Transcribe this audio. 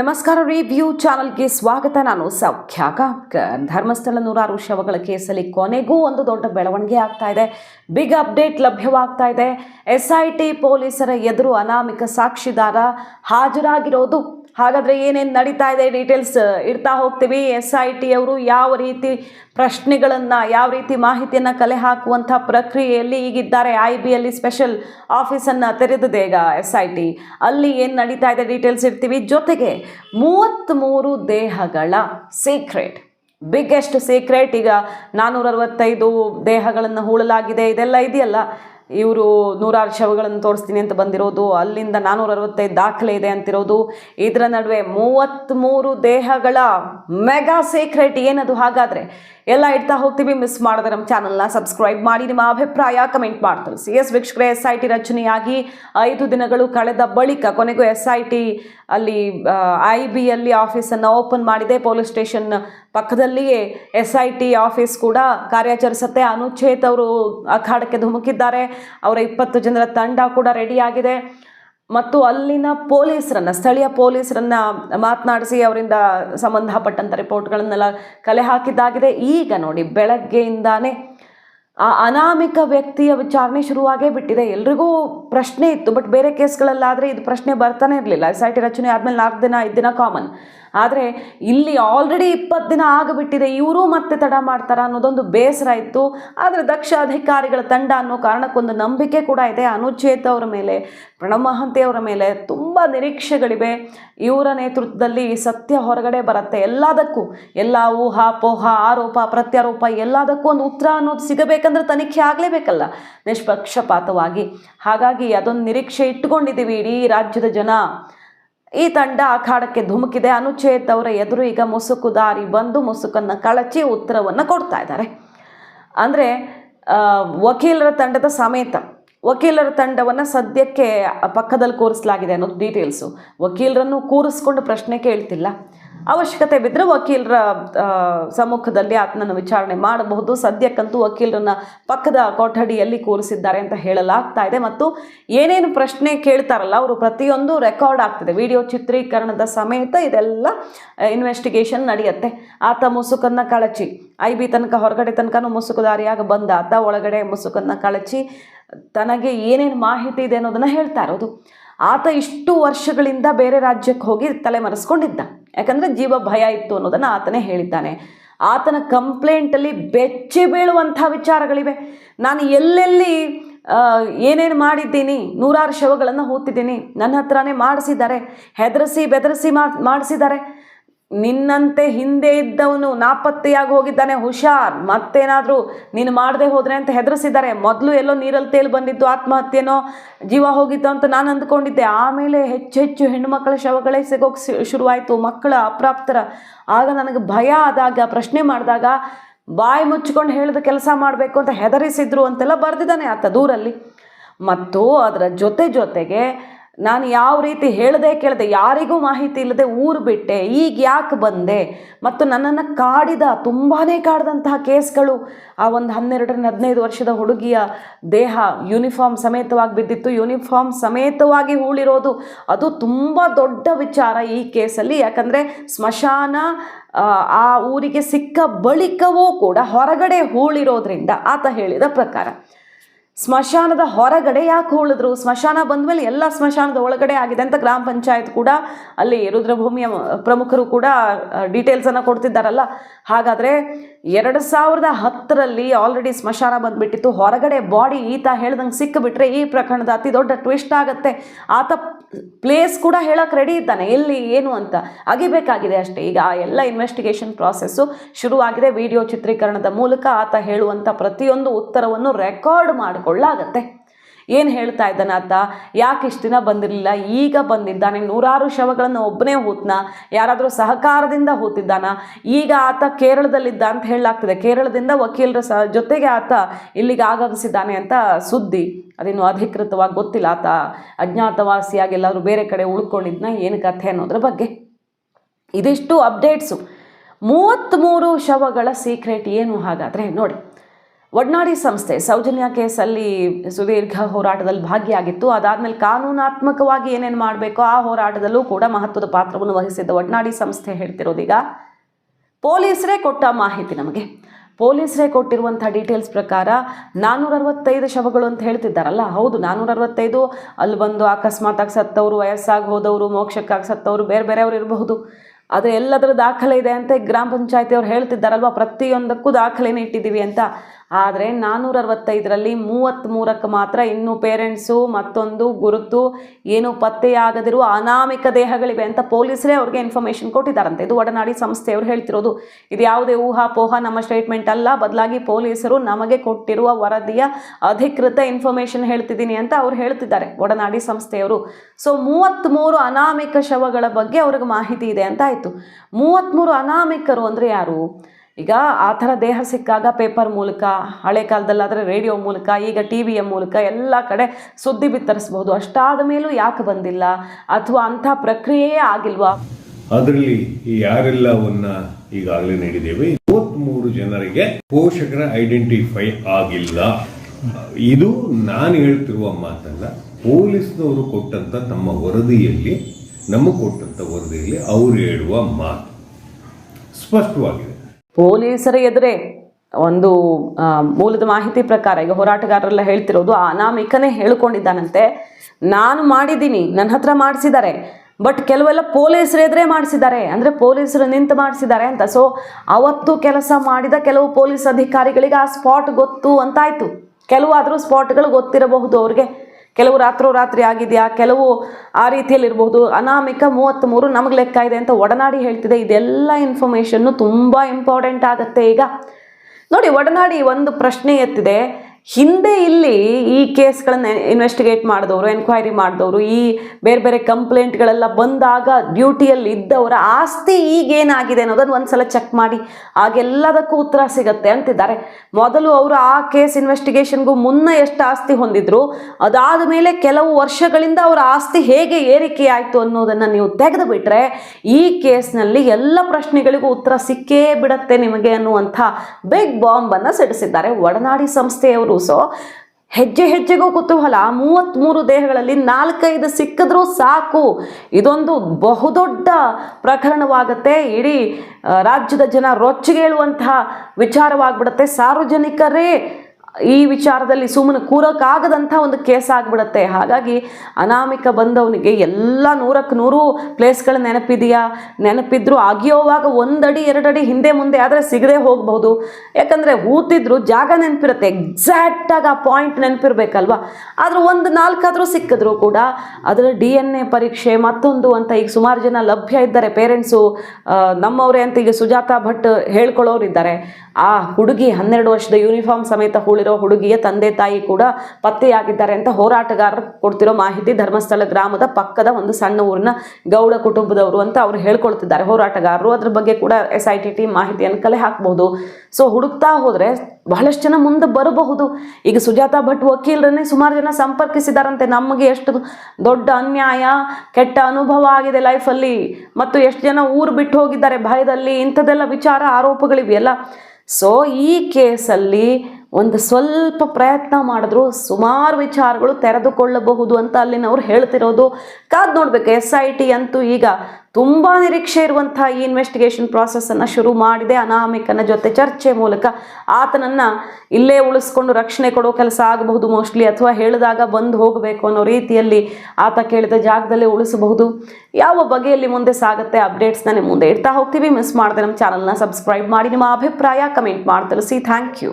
ನಮಸ್ಕಾರ ರಿವ್ಯೂ ಚಾನಲ್ಗೆ ಸ್ವಾಗತ. ನಾನು ಸೌಖ್ಯ ಕಾಮ್ಕರ್ ಧರ್ಮಸ್ಥಳ ನೂರಾರು ಶವಗಳ ಕೇಸಲ್ಲಿ ಕೊನೆಗೂ ಒಂದು ದೊಡ್ಡ ಬೆಳವಣಿಗೆ ಆಗ್ತಾ ಇದೆ. ಬಿಗ್ ಅಪ್ಡೇಟ್ ಲಭ್ಯವಾಗ್ತಾ ಇದೆ. ಎಸ್ ಐ ಟಿ ಪೊಲೀಸರ ಎದುರು ಅನಾಮಿಕ ಸಾಕ್ಷಿದಾರ ಹಾಜರಾಗಿರೋದು ಹಾಗಾದ್ರೆ ಏನೇನು ನಡೀತಾ ಇದೆ ಡೀಟೇಲ್ಸ್ ಇಡ್ತಾ ಹೋಗ್ತೀವಿ. ಎಸ್ ಐ ಟಿ ಅವರು ಯಾವ ರೀತಿ ಪ್ರಶ್ನೆಗಳನ್ನು, ಯಾವ ರೀತಿ ಮಾಹಿತಿಯನ್ನು ಕಲೆ ಹಾಕುವಂಥ ಪ್ರಕ್ರಿಯೆಯಲ್ಲಿ ಈಗಿದ್ದಾರೆ. ಐ ಬಿ ಎಲ್ಲಿ ಸ್ಪೆಷಲ್ ಆಫೀಸನ್ನು ತೆರೆದಿದೆ ಈಗ ಎಸ್ ಐ ಟಿ ಅಲ್ಲಿ ಏನು ನಡೀತಾ ಇದೆ ಡೀಟೇಲ್ಸ್ ಇರ್ತೀವಿ. ಜೊತೆಗೆ ಮೂವತ್ತ್ಮೂರು ದೇಹಗಳ ಸೀಕ್ರೆಟ್ ಬಿಗ್ಗೆಸ್ಟ್ ಸೀಕ್ರೆಟ್ ಈಗ ನಾನ್ನೂರ ಅರವತ್ತೈದು ದೇಹಗಳನ್ನು ಹೂಳಲಾಗಿದೆ. ಇದೆಲ್ಲ ಇದೆಯಲ್ಲ? ಇವರು ನೂರಾರು ಶವಗಳನ್ನು ತೋರಿಸ್ತೀನಿ ಅಂತ ಬಂದಿರೋದು, ಅಲ್ಲಿಂದ ನಾನ್ನೂರ ಅರವತ್ತೈದು ದಾಖಲೆ ಇದೆ ಅಂತಿರೋದು. ಇದರ ನಡುವೆ ಮೂವತ್ತ್ಮೂರು ದೇಹಗಳ ಮೆಗಾ ಸೀಕ್ರೆಟ್ ಏನದು ಹಾಗಾದರೆ? ಎಲ್ಲ ಇಡ್ತಾ ಹೋಗ್ತೀವಿ ಮಿಸ್ ಮಾಡದೆ ನಮ್ಮ ಚಾನಲ್ನ ಸಬ್ಸ್ಕ್ರೈಬ್ ಮಾಡಿ, ನಿಮ್ಮ ಅಭಿಪ್ರಾಯ ಕಮೆಂಟ್ ಮಾಡಿ ತಿಳಿಸಿ. ಎಸ್ ವೀಕ್ಷಕರೇ ಎಸ್ ಐ ಟಿ ರಚನೆಯಾಗಿ ಐದು ದಿನಗಳು ಕಳೆದ ಬಳಿಕ ಕೊನೆಗೂ ಎಸ್ ಐ ಟಿ ಅಲ್ಲಿ ಐ ಬಿ ಎಲ್ಲಿ ಆಫೀಸನ್ನು ಓಪನ್ ಮಾಡಿದೆ. ಪೊಲೀಸ್ ಸ್ಟೇಷನ್ ಪಕ್ಕದಲ್ಲಿಯೇ ಎಸ್ ಐ ಟಿ ಆಫೀಸ್ ಕೂಡ ಕಾರ್ಯಾಚರಿಸುತ್ತೆ. ಅನುಚೇತ್ ಅವರು ಅಖಾಡಕ್ಕೆ ಧುಮುಕಿದ್ದಾರೆ. ಅವರ ಇಪ್ಪತ್ತು ಜನರ ತಂಡ ಕೂಡ ರೆಡಿಯಾಗಿದೆ ಮತ್ತು ಅಲ್ಲಿನ ಪೊಲೀಸರನ್ನು ಸ್ಥಳೀಯ ಪೊಲೀಸರನ್ನು ಮಾತನಾಡಿಸಿ ಅವರಿಂದ ಸಂಬಂಧಪಟ್ಟಂಥ ರಿಪೋರ್ಟ್ಗಳನ್ನೆಲ್ಲ ಕಲೆ ಹಾಕಿದ್ದಾಗಿದೆ. ಈಗ ನೋಡಿ ಬೆಳಗ್ಗೆಯಿಂದಾನೇ ಆ ಅನಾಮಿಕ ವ್ಯಕ್ತಿಯ ವಿಚಾರಣೆ ಶುರುವಾಗೇ ಬಿಟ್ಟಿದೆ. ಎಲ್ರಿಗೂ ಪ್ರಶ್ನೆ ಇತ್ತು ಬಟ್ ಬೇರೆ ಕೇಸ್ಗಳಲ್ಲಾದರೆ ಇದು ಪ್ರಶ್ನೆ ಬರ್ತಾನೆ ಇರಲಿಲ್ಲ. ಎಸ್ ಐ ಟಿ ರಚನೆ ಆದಮೇಲೆ ನಾಲ್ಕು ದಿನ, ಐದು ದಿನ ಕಾಮನ್ ಆದರೆ ಇಲ್ಲಿ ಆಲ್ರೆಡಿ ಇಪ್ಪತ್ತು ದಿನ ಆಗಿಬಿಟ್ಟಿದೆ. ಇವರು ಮತ್ತೆ ತಡ ಮಾಡ್ತಾರ ಅನ್ನೋದೊಂದು ಬೇಸರ ಇತ್ತು. ಆದರೆ ದಕ್ಷ ಅಧಿಕಾರಿಗಳ ತಂಡ ಅನ್ನೋ ಕಾರಣಕ್ಕೊಂದು ನಂಬಿಕೆ ಕೂಡ ಇದೆ. ಅನುಚೇತ್ ಅವರ ಮೇಲೆ ಪ್ರಣವ್ ಮಹಂತಿ ಅವರ ಮೇಲೆ ತುಂಬ ನಿರೀಕ್ಷೆಗಳಿವೆ. ಇವರ ನೇತೃತ್ವದಲ್ಲಿ ಸತ್ಯ ಹೊರಗಡೆ ಬರುತ್ತೆ. ಎಲ್ಲದಕ್ಕೂ, ಎಲ್ಲ ಊಹಾ, ಪೋಹ, ಆರೋಪ, ಪ್ರತ್ಯಾರೋಪ, ಎಲ್ಲದಕ್ಕೂ ಒಂದು ಉತ್ತರ ಅನ್ನೋದು ಸಿಗಬೇಕಂದ್ರೆ ತನಿಖೆ ಆಗಲೇಬೇಕಲ್ಲ? ನಿಷ್ಪಕ್ಷಪಾತವಾಗಿ. ಹಾಗಾಗಿ ಅದೊಂದು ನಿರೀಕ್ಷೆ ಇಟ್ಟುಕೊಂಡಿದ್ದೀವಿ ಇಡೀ ರಾಜ್ಯದ ಜನ. ಈ ತಂಡ ಅಖಾಡಕ್ಕೆ ಧುಮುಕಿದೆ. ಅನುಚೇತ್ ಅವರ ಎದುರು ಈಗ ಮುಸುಕು ದಾರಿ ಬಂದು ಮುಸುಕನ್ನು ಕಳಚಿ ಉತ್ತರವನ್ನು ಕೊಡ್ತಾ ಇದ್ದಾರೆ. ಅಂದರೆ ವಕೀಲರ ತಂಡದ ಸಮೇತ, ವಕೀಲರ ತಂಡವನ್ನು ಸದ್ಯಕ್ಕೆ ಪಕ್ಕದಲ್ಲಿ ಕೂರಿಸಲಾಗಿದೆ ಅನ್ನೋದು ಡೀಟೇಲ್ಸು ವಕೀಲರನ್ನು ಕೂರಿಸ್ಕೊಂಡು ಪ್ರಶ್ನೆ ಕೇಳ್ತಿಲ್ಲ. ಅವಶ್ಯಕತೆ ಬಿದ್ದರೆ ವಕೀಲರ ಸಮ್ಮುಖದಲ್ಲಿ ಆತನನ್ನು ವಿಚಾರಣೆ ಮಾಡಬಹುದು. ಸದ್ಯಕ್ಕಂತೂ ವಕೀಲರನ್ನ ಪಕ್ಕದ ಕೊಠಡಿಯಲ್ಲಿ ಕೂರಿಸಿದ್ದಾರೆ ಅಂತ ಹೇಳಲಾಗ್ತಾ ಇದೆ. ಮತ್ತು ಏನೇನು ಪ್ರಶ್ನೆ ಕೇಳ್ತಾರಲ್ಲ, ಅವರು ಪ್ರತಿಯೊಂದು ರೆಕಾರ್ಡ್ ಆಗ್ತಿದೆ. ವಿಡಿಯೋ ಚಿತ್ರೀಕರಣದ ಸಮೇತ ಇದೆಲ್ಲ ಇನ್ವೆಸ್ಟಿಗೇಷನ್ ನಡೆಯುತ್ತೆ. ಆತ ಮುಸುಕನ್ನು ಕಳಚಿ. ಐ ಬಿ ತನಕ, ಹೊರಗಡೆ ತನಕನೂ ಮುಸುಕುದಾರಿಯಾಗಿ ಬಂದ ಆತ ಒಳಗಡೆ ಮುಸುಕನ್ನು ಕಳಚಿ. ತನಗೆ ಏನೇನು ಮಾಹಿತಿ ಇದೆ ಅನ್ನೋದನ್ನು ಹೇಳ್ತಾ ಇರೋದು. ಆತ ಇಷ್ಟು ವರ್ಷಗಳಿಂದ ಬೇರೆ ರಾಜ್ಯಕ್ಕೆ ಹೋಗಿ ತಲೆಮರೆಸ್ಕೊಂಡಿದ್ದ. ಯಾಕಂದರೆ ಜೀವ ಭಯ ಇತ್ತು ಅನ್ನೋದನ್ನು ಆತನೇ ಹೇಳಿದ್ದಾನೆ. ಆತನ ಕಂಪ್ಲೇಂಟಲ್ಲಿ ಬೆಚ್ಚಿ ಬೀಳುವಂಥ ವಿಚಾರಗಳಿವೆ. ನಾನು ಎಲ್ಲೆಲ್ಲಿ ಏನೇನು ಮಾಡಿದ್ದೀನಿ, ನೂರಾರು ಶವಗಳನ್ನು ಹೂತಿದ್ದೀನಿ, ನನ್ನ ಹತ್ರನೇ ಮಾಡಿಸಿದ್ದಾರೆ, ಹೆದರಿಸಿ ಬೆದರಿಸಿ ಮಾಡಿಸಿದ್ದಾರೆ. ನಿನ್ನಂತೆ ಹಿಂದೆ ಇದ್ದವನು ನಾಪತ್ತೆಯಾಗಿ ಹೋಗಿದ್ದಾನೆ, ಹುಷಾರ್. ಮತ್ತೇನಾದರೂ ನೀನು ಮಾಡದೆ ಹೋದರೆ ಅಂತ ಹೆದರಿಸಿದ್ದಾರೆ. ಮೊದಲು ಎಲ್ಲೋ ನೀರಲ್ಲಿ ತೇಲಿ ಬಂದಿದ್ದು ಆತ್ಮಹತ್ಯೆನೋ ಜೀವ ಹೋಗಿತ್ತು ಅಂತ ನಾನು ಅಂದ್ಕೊಂಡಿದ್ದೆ. ಆಮೇಲೆ ಹೆಚ್ಚು ಹೆಚ್ಚು ಹೆಣ್ಣುಮಕ್ಕಳ ಶವಗಳೇ ಸಿಗೋಕೆ ಶುರುವಾಯಿತು. ಮಕ್ಕಳ ಅಪ್ರಾಪ್ತರ. ಆಗ ನನಗೆ ಭಯ ಆದಾಗ, ಪ್ರಶ್ನೆ ಮಾಡಿದಾಗ, ಬಾಯಿ ಮುಚ್ಚಿಕೊಂಡು ಹೇಳಿದ ಕೆಲಸ ಮಾಡಬೇಕು ಅಂತ ಹೆದರಿಸಿದ್ರು ಅಂತೆಲ್ಲ ಬರೆದಿದ್ದಾನೆ ಆತ ದೂರಲ್ಲಿ. ಮತ್ತು ಅದರ ಜೊತೆ ಜೊತೆಗೆ ನಾನು ಯಾವ ರೀತಿ ಹೇಳದೆ ಕೇಳದೆ ಯಾರಿಗೂ ಮಾಹಿತಿ ಇಲ್ಲದೆ ಊರು ಬಿಟ್ಟೆ ಈಗ ಯಾಕೆ ಬಂದೆ? ಮತ್ತು ನನ್ನನ್ನು ಕಾಡಿದ ತುಂಬಾ ಕಾಡಿದಂತಹ ಕೇಸ್ಗಳು ಆ ಒಂದು ಹನ್ನೆರಡರಿಂದ ಹದಿನೈದು ವರ್ಷದ ಹುಡುಗಿಯ ದೇಹ ಯೂನಿಫಾರ್ಮ್ ಸಮೇತವಾಗಿ ಬಿದ್ದಿತ್ತು. ಯೂನಿಫಾರ್ಮ್ ಸಮೇತವಾಗಿ ಹೂಳಿರೋದು ಅದು ತುಂಬ ದೊಡ್ಡ ವಿಚಾರ ಈ ಕೇಸಲ್ಲಿ. ಯಾಕಂದರೆ ಸ್ಮಶಾನ ಆ, ಊರಿಗೆ ಸಿಕ್ಕ ಬಳಿಕವೂ ಕೂಡ ಹೊರಗಡೆ ಹೂಳಿರೋದ್ರಿಂದ ಆತ ಹೇಳಿದ ಪ್ರಕಾರ. ಸ್ಮಶಾನದ ಹೊರಗಡೆ ಯಾಕೆ ಹೋಳಿದ್ರು ಸ್ಮಶಾನ ಬಂದಮೇಲೆ ಎಲ್ಲ ಸ್ಮಶಾನದ ಒಳಗಡೆ ಆಗಿದೆ ಅಂತ ಗ್ರಾಮ ಪಂಚಾಯತ್ ಕೂಡ ಅಲ್ಲಿ ರುದ್ರಭೂಮಿಯ ಪ್ರಮುಖರು ಕೂಡ ಡೀಟೇಲ್ಸನ್ನು ಕೊಡ್ತಿದ್ದಾರಲ್ಲ. ಹಾಗಾದರೆ ಎರಡು ಸಾವಿರದ ಹತ್ತರಲ್ಲಿ ಆಲ್ರೆಡಿ ಸ್ಮಶಾನ ಬಂದುಬಿಟ್ಟಿತ್ತು. ಹೊರಗಡೆ ಬಾಡಿ ಈತ ಹೇಳ್ದಂಗೆ ಸಿಕ್ಕಿಬಿಟ್ರೆ ಈ ಪ್ರಕರಣದ ಅತಿ ದೊಡ್ಡ ಟ್ವಿಸ್ಟ್ ಆಗುತ್ತೆ. ಆತ ಪ್ಲೇಸ್ ಕೂಡ ಹೇಳಕ್ಕೆ ರೆಡಿ ಇದ್ದಾನೆ. ಎಲ್ಲಿ, ಏನು ಅಂತ ಅಗಿಬೇಕಾಗಿದೆ ಅಷ್ಟೇ. ಈಗ ಆ ಎಲ್ಲ ಇನ್ವೆಸ್ಟಿಗೇಷನ್ ಪ್ರಾಸೆಸ್ಸು ಶುರುವಾಗಿದೆ. ವಿಡಿಯೋ ಚಿತ್ರೀಕರಣದ ಮೂಲಕ ಆತ ಹೇಳುವಂಥ ಪ್ರತಿಯೊಂದು ಉತ್ತರವನ್ನು ರೆಕಾರ್ಡ್ ಮಾಡಿಕೊಳ್ಳಾಗತ್ತೆ ಏನು ಹೇಳ್ತಾ ಇದ್ದಾನೆ ಆತ? ಯಾಕೆ ಇಷ್ಟು ದಿನ ಬಂದಿರಲಿಲ್ಲ? ಈಗ ಬಂದಿದ್ದಾನೆ. ನೂರಾರು ಶವಗಳನ್ನು ಒಬ್ಬನೇ ಹೂತ್ನ, ಯಾರಾದರೂ ಸಹಕಾರದಿಂದ ಹೂತಿದ್ದಾನ? ಈಗ ಆತ ಕೇರಳದಲ್ಲಿದ್ದ ಅಂತ ಹೇಳಲಾಗ್ತದೆ. ಕೇರಳದಿಂದ ವಕೀಲರ ಸ, ಜೊತೆಗೆ ಆತ ಇಲ್ಲಿಗೆ ಆಗಮಿಸಿದ್ದಾನೆ ಅಂತ ಸುದ್ದಿ. ಅದಿನ್ನು ಅಧಿಕೃತವಾಗಿ ಗೊತ್ತಿಲ್ಲ. ಆತ ಅಜ್ಞಾತವಾಸಿಯಾಗಿ ಎಲ್ಲರೂ ಬೇರೆ ಕಡೆ ಉಳ್ಕೊಂಡಿದ್ನ? ಏನು ಕಥೆ ಅನ್ನೋದ್ರ ಬಗ್ಗೆ. ಇದಿಷ್ಟು ಅಪ್ಡೇಟ್ಸು. ಮೂವತ್ತ್ಮೂರು ಶವಗಳ ಸೀಕ್ರೆಟ್ ಏನು ಹಾಗಾದರೆ? ನೋಡಿ. ಒಡ್ನಾಡಿ ಸಂಸ್ಥೆ ಸೌಜನ್ಯ ಕೇಸಲ್ಲಿ ಸುದೀರ್ಘ ಹೋರಾಟದಲ್ಲಿ ಭಾಗಿಯಾಗಿತ್ತು. ಅದಾದ್ಮೇಲೆ ಕಾನೂನಾತ್ಮಕವಾಗಿ ಏನೇನು ಮಾಡಬೇಕೋ ಆ ಹೋರಾಟದಲ್ಲೂ ಕೂಡ ಮಹತ್ವದ ಪಾತ್ರವನ್ನು ವಹಿಸಿದ್ದ ಒಡ್ನಾಡಿ ಸಂಸ್ಥೆ ಹೇಳ್ತಿರೋದೀಗ. ಪೊಲೀಸರೇ ಕೊಟ್ಟ ಮಾಹಿತಿ ನಮಗೆ. ಪೊಲೀಸರೇ ಕೊಟ್ಟಿರುವಂಥ ಡೀಟೇಲ್ಸ್ ಪ್ರಕಾರ ನಾನ್ನೂರ ಅರವತ್ತೈದು ಶವಗಳು ಅಂತ ಹೇಳ್ತಿದ್ದಾರಲ್ಲ? ಹೌದು ನಾನ್ನೂರ ಅರವತ್ತೈದು ಅಲ್ಲಿ ಬಂದು ಅಕಸ್ಮಾತಾಗಿ ಸತ್ತವರು, ವಯಸ್ಸಾಗಿ ಹೋದವರು, ಮೋಕ್ಷಕ್ಕಾಗಿ ಸತ್ತವರು, ಬೇರೆ ಬೇರೆಯವರು ಇರಬಹುದು. ಆದರೆ ಎಲ್ಲದರ ದಾಖಲೆ ಇದೆ ಅಂತ. ಗ್ರಾಮ ಪಂಚಾಯತಿ ಅವ್ರು ಹೇಳ್ತಿದ್ದಾರಲ್ವ, ಪ್ರತಿಯೊಂದಕ್ಕೂ ದಾಖಲೆನೇ ಇಟ್ಟಿದ್ದೀವಿ ಅಂತ. ಆದರೆ ನಾನ್ನೂರ ಅರವತ್ತೈದರಲ್ಲಿ ಮೂವತ್ತ್ಮೂರಕ್ಕೆ ಮಾತ್ರ ಇನ್ನೂ ಪೇರೆಂಟ್ಸು, ಮತ್ತೊಂದು ಗುರುತು, ಏನು ಪತ್ತೆಯಾಗದಿರುವ ಅನಾಮಿಕ ದೇಹಗಳಿವೆ ಅಂತ ಪೊಲೀಸರೇ ಅವ್ರಿಗೆ ಇನ್ಫಾರ್ಮೇಷನ್ ಕೊಟ್ಟಿದ್ದಾರಂತೆ. ಇದು ಒಡನಾಡಿ ಸಂಸ್ಥೆಯವರು ಹೇಳ್ತಿರೋದು. ಇದು ಯಾವುದೇ ಊಹಾಪೋಹ, ನಮ್ಮ ಸ್ಟೇಟ್ಮೆಂಟ್ ಅಲ್ಲ. ಬದಲಾಗಿ ಪೊಲೀಸರು ನಮಗೆ ಕೊಟ್ಟಿರುವ ವರದಿಯ ಅಧಿಕೃತ ಇನ್ಫಾರ್ಮೇಷನ್ ಹೇಳ್ತಿದ್ದೀನಿ ಅಂತ ಅವ್ರು ಹೇಳ್ತಿದ್ದಾರೆ ಒಡನಾಡಿ ಸಂಸ್ಥೆಯವರು. ಸೊ ಮೂವತ್ತ್ಮೂರು ಅನಾಮಿಕ ಶವಗಳ ಬಗ್ಗೆ ಅವ್ರಿಗೆ ಮಾಹಿತಿ ಇದೆ ಅಂತ ಆಯಿತು. ಮೂವತ್ತ್ಮೂರು ಅನಾಮಿಕರು ಅಂದರೆ ಯಾರು? ಈಗ ಆ ಥರ ದೇಹ ಸಿಕ್ಕಾಗ ಪೇಪರ್ ಮೂಲಕ, ಹಳೆ ಕಾಲದಲ್ಲಾದರೆ ರೇಡಿಯೋ ಮೂಲಕ, ಈಗ ಟಿ ವಿಯ ಮೂಲಕ ಎಲ್ಲ ಕಡೆ ಸುದ್ದಿ ಬಿತ್ತರಿಸ್ಬೋದು. ಅಷ್ಟಾದ ಮೇಲೂ ಯಾಕೆ ಬಂದಿಲ್ಲ? ಅಥವಾ ಅಂಥ ಪ್ರಕ್ರಿಯೆಯೇ ಆಗಿಲ್ವಾ? ಅದರಲ್ಲಿ ಯಾರೆಲ್ಲವನ್ನ ಈಗಾಗಲೇ ನೀಡಿದ್ದೇವೆ. ಮೂವತ್ಮೂರು ಜನರಿಗೆ ಪೋಷಕರ ಐಡೆಂಟಿಫೈ ಆಗಿಲ್ಲ. ಇದು ನಾನು ಹೇಳ್ತಿರುವ ಮಾತಲ್ಲ. ಪೊಲೀಸ್ನವರು ಕೊಟ್ಟಂತ ತಮ್ಮ ವರದಿಯಲ್ಲಿ ನಮಗೆ ಕೊಟ್ಟಂತ ವರದಿಯಲ್ಲಿ ಅವರು ಹೇಳುವ ಮಾತು. ಸ್ಪಷ್ಟವಾಗಿದೆ ಪೊಲೀಸರ ಎದುರೇ ಒಂದು ಮೂಲದ ಮಾಹಿತಿ ಪ್ರಕಾರ, ಈಗ ಹೋರಾಟಗಾರರೆಲ್ಲ ಹೇಳ್ತಿರೋದು ಅನಾಮಿಕನೇ ಹೇಳ್ಕೊಂಡಿದ್ದಾನಂತೆ. ನಾನು ಮಾಡಿದ್ದೀನಿ, ನನ್ನ ಹತ್ರ ಮಾಡಿಸಿದ್ದಾರೆ, ಬಟ್ ಕೆಲವೆಲ್ಲ ಪೊಲೀಸರ ಎದುರೇ ಮಾಡಿಸಿದ್ದಾರೆ, ಅಂದರೆ ಪೊಲೀಸರು ನಿಂತು ಮಾಡಿಸಿದ್ದಾರೆ ಅಂತ. ಸೊ ಅವತ್ತು ಕೆಲಸ ಮಾಡಿದ ಕೆಲವು ಪೊಲೀಸ್ ಅಧಿಕಾರಿಗಳಿಗೆ ಆ ಸ್ಪಾಟ್ ಗೊತ್ತು ಅಂತಾಯ್ತು. ಕೆಲವಾದರೂ ಸ್ಪಾಟ್ಗಳು ಗೊತ್ತಿರಬಹುದು ಅವ್ರಿಗೆ. ಕೆಲವು ರಾತ್ರೋರಾತ್ರಿ ಆಗಿದೆಯಾ? ಕೆಲವು ಆ ರೀತಿಯಲ್ಲಿ ಇರಬಹುದು ಅನಾಮಿಕ ಮೂವತ್ತ್ಮೂರು ನಮಗೆ ಲೆಕ್ಕ ಇದೆ ಅಂತ ಒಡನಾಡಿ ಹೇಳ್ತಿದೆ. ಇದೆಲ್ಲ ಇನ್ಫಾರ್ಮೇಷನ್ನು ತುಂಬ ಇಂಪಾರ್ಟೆಂಟ್ ಆಗುತ್ತೆ ಈಗ. ನೋಡಿ, ಒಡನಾಡಿ ಒಂದು ಪ್ರಶ್ನೆ ಎತ್ತಿದೆ. ಹಿಂದೆ ಇಲ್ಲಿ ಈ ಕೇಸ್ಗಳನ್ನ ಇನ್ವೆಸ್ಟಿಗೇಟ್ ಮಾಡಿದವರು ಎನ್ಕ್ವೈರಿ ಮಾಡಿದವರು, ಈ ಬೇರೆ ಬೇರೆ ಕಂಪ್ಲೇಂಟ್ಗಳೆಲ್ಲ ಬಂದಾಗ ಡ್ಯೂಟಿಯಲ್ಲಿ ಇದ್ದವರ ಆಸ್ತಿ ಈಗೇನಾಗಿದೆ ಅನ್ನೋದನ್ನು ಒಂದ್ಸಲ ಚೆಕ್ ಮಾಡಿ. ಆಗೆಲ್ಲದಕ್ಕೂ ಉತ್ತರ ಸಿಗತ್ತೆ ಅಂತಿದ್ದಾರೆ. ಮೊದಲು ಅವರು ಆ ಕೇಸ್ ಇನ್ವೆಸ್ಟಿಗೇಷನ್ಗೂ ಮುನ್ನ ಎಷ್ಟು ಆಸ್ತಿ ಹೊಂದಿದ್ರು, ಅದಾದ ಮೇಲೆ ಕೆಲವು ವರ್ಷಗಳಿಂದ ಅವರ ಆಸ್ತಿ ಹೇಗೆ ಏರಿಕೆ ಆಯಿತು ಅನ್ನೋದನ್ನು ನೀವು ತೆಗೆದು ಬಿಟ್ರೆ ಈ ಕೇಸ್ನಲ್ಲಿ ಎಲ್ಲ ಪ್ರಶ್ನೆಗಳಿಗೂ ಉತ್ತರ ಸಿಕ್ಕೇ ಬಿಡತ್ತೆ ನಿಮಗೆ ಅನ್ನುವಂಥ ಬಿಗ್ ಬಾಂಬನ್ನು ಸಿಡಿಸಿದ್ದಾರೆ. ಒಡನಾಡಿ ಸಂಸ್ಥೆಯವರು ಸೊ ಹೆಜ್ಜೆ ಹೆಜ್ಜೆಗೂ ಕುತೂಹಲ. ಮೂವತ್ತ್ಮೂರು ದೇಹಗಳಲ್ಲಿ ನಾಲ್ಕೈದು ಸಿಕ್ಕಿದ್ರೂ ಸಾಕು. ಇದೊಂದು ಬಹುದೊಡ್ಡ ಪ್ರಕರಣವಾಗುತ್ತೆ. ಇಡೀ ರಾಜ್ಯದ ಜನ ರೊಚ್ಚಿಗೇಳುವಂತಹ ವಿಚಾರವಾಗ್ಬಿಡುತ್ತೆ. ಸಾರ್ವಜನಿಕರೇ ಈ ವಿಚಾರದಲ್ಲಿ ಸುಮ್ಮನೆ ಕೂರೋಕ್ಕಾಗದಂಥ ಒಂದು ಕೇಸ್ ಆಗಿಬಿಡುತ್ತೆ. ಹಾಗಾಗಿ ಅನಾಮಿಕ ಬಂದವನಿಗೆ ಎಲ್ಲ ನೂರಕ್ಕೆ ನೂರು ಪ್ಲೇಸ್ಗಳು ನೆನಪಿದೆಯಾ? ನೆನಪಿದ್ರು ಅಗಿಯೋವಾಗ ಒಂದಡಿ, ಎರಡಡಿ ಹಿಂದೆ ಮುಂದೆ ಆದರೆ ಸಿಗದೆ ಹೋಗ್ಬೋದು ಯಾಕಂದರೆ ಹೂತಿದ್ರು ಜಾಗ ನೆನಪಿರುತ್ತೆ, ಎಕ್ಸಾಕ್ಟಾಗಿ ಆ ಪಾಯಿಂಟ್ ನೆನಪಿರ್ಬೇಕಲ್ವಾ? ಆದರೂ ಒಂದು ನಾಲ್ಕಾದರೂ ಸಿಕ್ಕಿದ್ರು ಕೂಡ ಅದರ ಡಿ ಎನ್ ಎ ಪರೀಕ್ಷೆ ಮತ್ತೊಂದು ಅಂತ ಈಗ ಸುಮಾರು ಜನ ಲಭ್ಯ ಇದ್ದಾರೆ. ಪೇರೆಂಟ್ಸು ನಮ್ಮವರೇ ಅಂತ ಈಗ ಸುಜಾತಾ ಭಟ್ ಹೇಳ್ಕೊಳ್ಳೋರು ಇದ್ದಾರೆ ಆ ಹುಡುಗಿ ಹನ್ನೆರಡು ವರ್ಷದ ಯೂನಿಫಾರ್ಮ್ ಸಮೇತ ಹೂಳಿರೋ ಹುಡುಗಿಯ ತಂದೆ ತಾಯಿ ಕೂಡ ಪತ್ತೆಯಾಗಿದ್ದಾರೆ ಅಂತ ಹೋರಾಟಗಾರರು ಕೊಡ್ತಿರೋ ಮಾಹಿತಿ ಧರ್ಮಸ್ಥಳ ಗ್ರಾಮದ ಪಕ್ಕದ ಒಂದು ಸಣ್ಣ ಊರಿನ ಗೌಡ ಕುಟುಂಬದವರು ಅಂತ ಅವರು ಹೇಳ್ಕೊಳ್ತಿದ್ದಾರೆ. ಹೋರಾಟಗಾರರು ಅದ್ರ ಬಗ್ಗೆ ಕೂಡ ಎಸ್ ಐ ಟಿ ಟಿ ಮಾಹಿತಿಯನ್ನು ಕಲೆ ಹಾಕಬಹುದು ಸೊ ಹುಡುಕ್ತಾ ಹೋದರೆ ಬಹಳಷ್ಟು ಜನ ಮುಂದೆ ಬರಬಹುದು. ಈಗ ಸುಜಾತಾ ಭಟ್ ವಕೀಲರನ್ನೇ ಸುಮಾರು ಜನ ಸಂಪರ್ಕಿಸಿದಾರಂತೆ. ನಮಗೆ ಎಷ್ಟು ದೊಡ್ಡ ಅನ್ಯಾಯ, ಕೆಟ್ಟ ಅನುಭವ ಆಗಿದೆ ಲೈಫಲ್ಲಿ. ಮತ್ತು ಎಷ್ಟು ಜನ ಊರು ಬಿಟ್ಟು ಹೋಗಿದ್ದಾರೆ ಭಯದಲ್ಲಿ. ಇಂಥದ್ದೆಲ್ಲ ವಿಚಾರ, ಆರೋಪಗಳಿವೆಯಲ್ಲ. ಸೊ ಈ ಕೇಸಲ್ಲಿ ಒಂದು ಸ್ವಲ್ಪ ಪ್ರಯತ್ನ ಮಾಡಿದ್ರು, ಸುಮಾರು ವಿಚಾರಗಳು ತೆರೆದುಕೊಳ್ಳಬಹುದು ಅಂತ ಅಲ್ಲಿನವ್ರು ಹೇಳ್ತಿರೋದು. ಕಾದ್ ನೋಡ್ಬೇಕು, ಎಸ್ ಐ ಟಿ ಅಂತೂ ಈಗ ತುಂಬ ನಿರೀಕ್ಷೆ ಇರುವಂಥ ಈ ಇನ್ವೆಸ್ಟಿಗೇಷನ್ ಪ್ರಾಸೆಸ್ಸನ್ನು ಶುರು ಮಾಡಿದೆ. ಅನಾಮಿಕನ ಜೊತೆ ಚರ್ಚೆ ಮೂಲಕ ಆತನನ್ನು ಇಲ್ಲೇ ಉಳಿಸ್ಕೊಂಡು ರಕ್ಷಣೆ ಕೊಡೋ ಕೆಲಸ ಆಗಬಹುದು ಮೋಸ್ಟ್ಲಿ, ಅಥವಾ ಹೇಳಿದಾಗ ಬಂದು ಹೋಗಬೇಕು ಅನ್ನೋ ರೀತಿಯಲ್ಲಿ ಆತ ಕೇಳಿದ ಜಾಗದಲ್ಲೇ ಉಳಿಸಬಹುದು. ಯಾವ ಬಗೆಯಲ್ಲಿ ಮುಂದೆ ಸಾಗುತ್ತೆ ಅಪ್ಡೇಟ್ಸ್ನ ನಿಮ್ಮ ಮುಂದೆ ಇಡ್ತಾ ಹೋಗ್ತೀವಿ. ಮಿಸ್ ಮಾಡದೆ ನಮ್ಮ ಚಾನಲ್ನ ಸಬ್ಸ್ಕ್ರೈಬ್ ಮಾಡಿ, ನಿಮ್ಮ ಅಭಿಪ್ರಾಯ ಕಮೆಂಟ್ ಮಾಡಿ ತಿಳಿಸಿ. Thank you